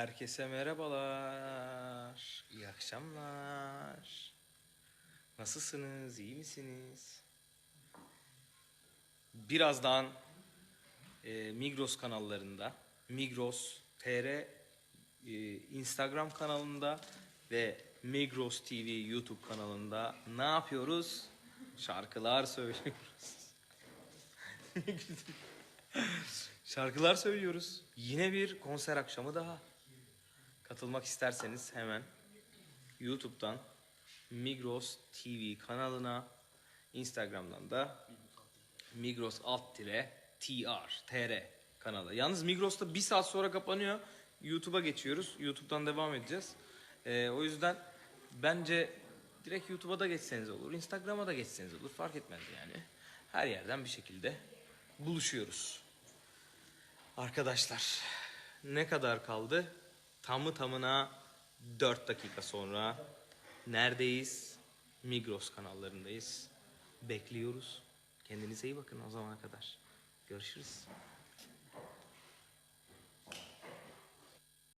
Herkese merhabalar. İyi akşamlar. Nasılsınız? İyi misiniz? Birazdan e, Migros kanallarında, Migros TR e, Instagram kanalında ve Migros TV YouTube kanalında ne yapıyoruz? Şarkılar söylüyoruz. Şarkılar söylüyoruz. Yine bir konser akşamı daha. Katılmak isterseniz hemen YouTube'dan Migros TV kanalına, Instagram'dan da Migros alt tire TR, TR kanalı. Yalnız Migros'ta bir saat sonra kapanıyor. YouTube'a geçiyoruz. YouTube'dan devam edeceğiz. Ee, o yüzden bence direkt YouTube'a da geçseniz olur. Instagram'a da geçseniz olur. Fark etmez yani. Her yerden bir şekilde buluşuyoruz. Arkadaşlar ne kadar kaldı? Tamı tamına 4 dakika sonra neredeyiz? Migros kanallarındayız. Bekliyoruz. Kendinize iyi bakın o zamana kadar. Görüşürüz.